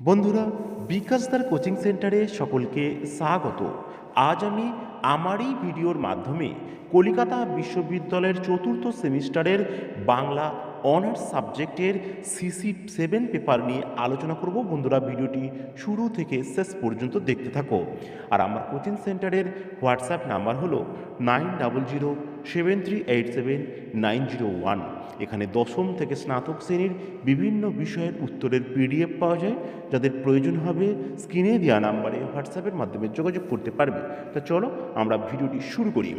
বন্ধুরা বিকাশদার কোচিং সেন্টারে সকলকে স্বাগত। আজ আমি আমার ভিডিওর মাধ্যমে কলিকাতা বিশ্ববিদ্যালয়ের চতুর্থ সেমিস্টারের বাংলা অনার্স সাবজেক্টের সিসি সেভেন পেপার নিয়ে আলোচনা করব। বন্ধুরা, ভিডিওটি শুরু থেকে শেষ পর্যন্ত দেখতে থাকো। আর আমার কোচিং সেন্টারের হোয়াটসঅ্যাপ নাম্বার হলো nine double zero seven three eight seven nine zero one. এখানে দশম থেকে স্নাতক শ্রেণির বিভিন্ন বিষয়ের উত্তরের পিডিএফ পাওয়া যায়, যাদের প্রয়োজন হবে স্ক্রিনে দেওয়া নাম্বারে হোয়াটসঅ্যাপের মাধ্যমে যোগাযোগ করতে পারবে। তা চলো আমরা ভিডিওটি শুরু করি।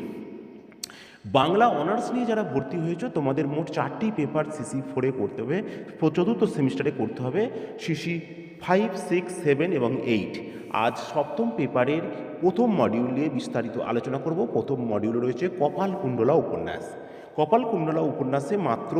বাংলা অনার্স নিয়ে যারা ভর্তি হয়েছে, তোমাদের মোট চারটি পেপার সিসি ফোরে করতে হবে। চতুর্থ সেমিস্টারে করতে হবে সিসি ফাইভ সিক্স সেভেন এবং এইট আজ সপ্তম পেপারের প্রথম মডিউল নিয়ে বিস্তারিত আলোচনা করব। প্রথম মডিউল রয়েছে কপাল কুণ্ডলা উপন্যাস। কপাল কুণ্ডলা উপন্যাসে মাত্র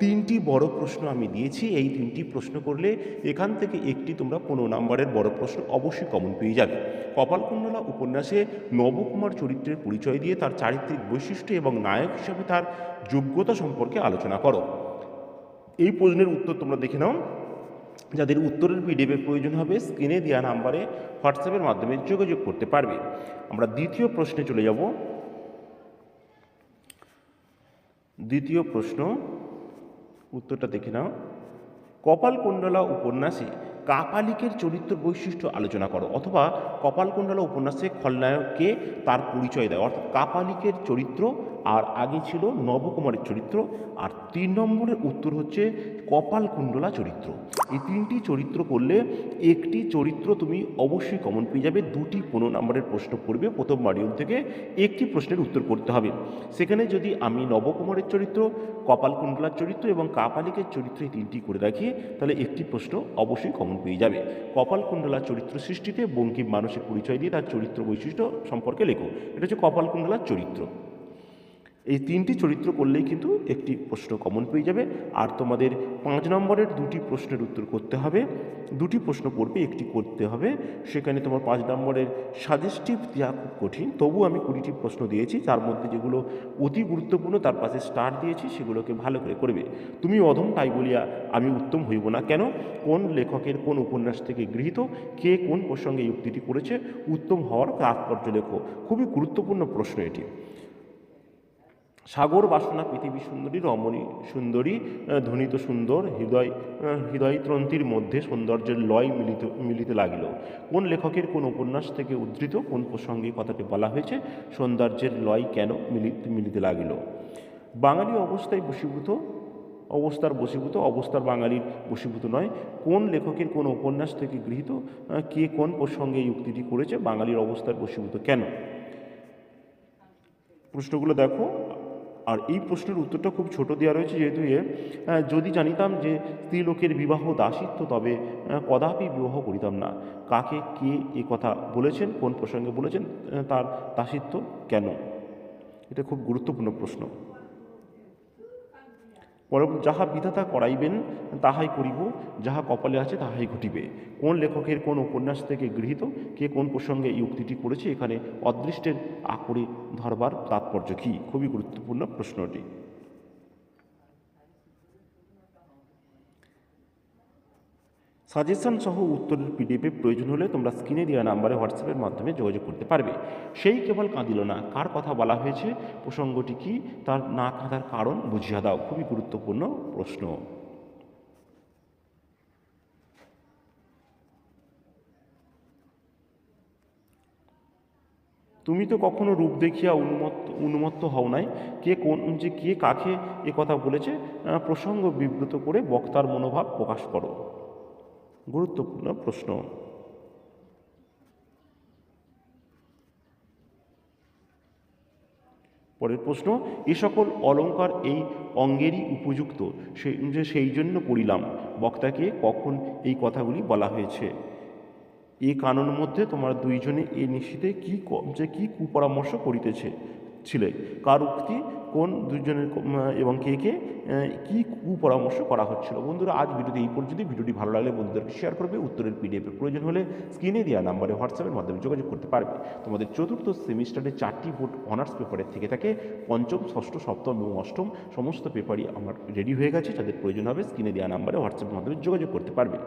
তিনটি বড় প্রশ্ন আমি দিয়েছি। এই তিনটি প্রশ্ন করলে এখান থেকে একটি তোমরা পনেরো নম্বরের বড় প্রশ্ন অবশ্যই কমন পেয়ে যাবে। কপাল কুণ্ডলা উপন্যাসে নবকুমার চরিত্রের পরিচয় দিয়ে তার চারিত্রিক বৈশিষ্ট্য এবং নায়ক হিসাবে তার যোগ্যতা সম্পর্কে আলোচনা করো। এই প্রশ্নের উত্তর তোমরা দেখে নাও। যাদের উত্তরের পিডিএফের প্রয়োজন হবে স্ক্রিনে দেওয়া নাম্বারে হোয়াটসঅ্যাপের মাধ্যমে যোগাযোগ করতে পারবে। আমরা দ্বিতীয় প্রশ্নে চলে যাব। দ্বিতীয় প্রশ্ন, উত্তরটা দেখে নাও। কপালকুণ্ডলা উপন্যাসে কাপালিকের চরিত্র বৈশিষ্ট্য আলোচনা করো, অথবা কপালকুণ্ডলা উপন্যাসে খলনায়ককে তার পরিচয় দেয় অর্থাৎ কাপালিকের চরিত্র আর আগে ছিল নবকুমারের চরিত্র, আর তিন নম্বরের উত্তর হচ্ছে কপালকুণ্ডলা চরিত্র। এই তিনটি চরিত্র করলে একটি চরিত্র তুমি অবশ্যই কমন পেয়ে যাবে, দুটি পনেরো নম্বরের প্রশ্ন পড়বে, প্রথম মডিউল থেকে একটি প্রশ্নের উত্তর করতে হবে। সেখানে যদি আমি নবকুমারের চরিত্র, কপালকুণ্ডলার চরিত্র এবং কাপালিকের চরিত্র এই তিনটি করে রাখি, তাহলে একটি প্রশ্ন অবশ্যই কমন পেয়ে যাবে। কপালকুণ্ডলার চরিত্র সৃষ্টিতে বঙ্কিম মানুষের পরিচয় দিয়ে তার চরিত্র বৈশিষ্ট্য সম্পর্কে লেখো। এটা হচ্ছে কপালকুণ্ডলার চরিত্র। এই তিনটি চরিত্র করলেই কিন্তু একটি প্রশ্ন কমন পেয়ে যাবে। আর তোমাদের পাঁচ নম্বরের দুটি প্রশ্নের উত্তর করতে হবে। দুটি প্রশ্ন পড়বে একটি করতে হবে। সেখানে তোমার পাঁচ নম্বরের সাজেস্টিভ দেওয়া খুব কঠিন। তবু আমি কুড়িটি প্রশ্ন দিয়েছি, তার মধ্যে যেগুলো অতি গুরুত্বপূর্ণ, তার পাশে স্টার দিয়েছি, সেগুলোকে ভালো করে করবে। তুমি অধম, তাই বলিয়া আমি উত্তম হইব না। কেন? কোন লেখকের কোন উপন্যাস থেকে গৃহীত? কে কোন প্রসঙ্গে উক্তিটি করেছে? উত্তম হওয়ার তাৎপর্য লেখো। খুবই গুরুত্বপূর্ণ প্রশ্ন এটি। সাগর বাসনা পৃথিবী সুন্দরী রমণী সুন্দরী ধ্বনিত সুন্দর হৃদয় আহ, হৃদয়তন্ত্রীর মধ্যে সৌন্দর্যের লয় মিলিত মিলিতে লাগিল। কোন লেখকের কোন উপন্যাস থেকে উদ্ধৃত কোন প্রসঙ্গে কথাটি বলা হয়েছে সৌন্দর্যের লয় কেন মিলিতে মিলিতে লাগিল? বাঙালি অবস্থায় বশীভূত অবস্থার বশীভূত অবস্থার বাঙালির বশীভূত নয় কোন লেখকের কোন উপন্যাস থেকে গৃহীত কে কোন প্রসঙ্গে এই উক্তিটি করেছে বাঙালির অবস্থার বশীভূত কেন? প্রশ্নগুলো দেখো আর এই প্রশ্নের উত্তরটা খুব ছোট দেওয়া রয়েছে যেহেতু এ যদি জানিতাম যে স্ত্রীলোকের বিবাহ দাসিত্ব, তবে কদাপি বিবাহ করিতাম না। কাকে কে এ কথা বলেছেন, কোন প্রসঙ্গে বলেছেন তার দাসিত্ব কেন? এটা খুব গুরুত্বপূর্ণ প্রশ্ন। পর যাহা বিধাতা করাইবেন, তাহাই করিব, যাহা কপালে আছে তাহাই ঘটিবে। কোন লেখকের কোন উপন্যাস থেকে গৃহীত, কে কোন প্রসঙ্গে এই উক্তিটি করেছে, এখানে অদৃষ্টের আকরে ধরবার তাৎপর্য কী? খুবই গুরুত্বপূর্ণ প্রশ্নটি। সাজেশন সহ উত্তরের পিডিএফে প্রয়োজন হলে তোমরা স্ক্রিনে দেওয়া নাম্বারে হোয়াটসঅ্যাপের মাধ্যমে যোগাযোগ করতে পারবে। সেই কেবল কাঁদিল না, কার কথা বলা হয়েছে, প্রসঙ্গটি কি, তার না কাঁদার কারণ বুঝিয়া দাও, খুবই গুরুত্বপূর্ণ প্রশ্ন। তুমি তো কখনো রূপ দেখিয়া উন্মত্ত উন্মত্ত হও নাই, কে কোন, যে কে কাকে এ কথা বলেছে প্রসঙ্গ বিব্রত করে বক্তার মনোভাব প্রকাশ করো। গুরুত্বপূর্ণ প্রশ্ন। পরের প্রশ্ন, এ সকল অলঙ্কার এই অঙ্গেরই উপযুক্ত? যে সেই জন্য পড়িলাম। বক্তাকে কখন এই কথাগুলি বলা হয়েছে? এ কানন মধ্যে তোমার দুইজনে এ নিশ্চিতে কি, যে কি কুপরামর্শ করিতেছে? ছিলে? কার উক্তি? কোন দুজনের এবং কে কে? কী কি কুপরামর্শ করা হচ্ছিল? বন্ধুরা, আজ ভিডিওতে এই পর্যন্ত। ভিডিওটি ভালো লাগলে বন্ধুদেরকে শেয়ার করবে। উত্তরের পিডিএফের প্রয়োজন হলে স্ক্রিনে দেওয়া নাম্বারে হোয়াটসঅ্যাপের মাধ্যমে যোগাযোগ করতে পারবে। তোমাদের চতুর্থ সেমিস্টারে চারটি বোর্ড অনার্স পেপারের থেকে থাকে। পঞ্চম, ষষ্ঠ, সপ্তম এবং অষ্টম সমস্ত পেপারই আমার রেডি হয়ে গেছে। যাদের প্রয়োজন হবে স্ক্রিনে দেওয়া নাম্বারে হোয়াটসঅ্যাপের মাধ্যমে যোগাযোগ করতে পারবে।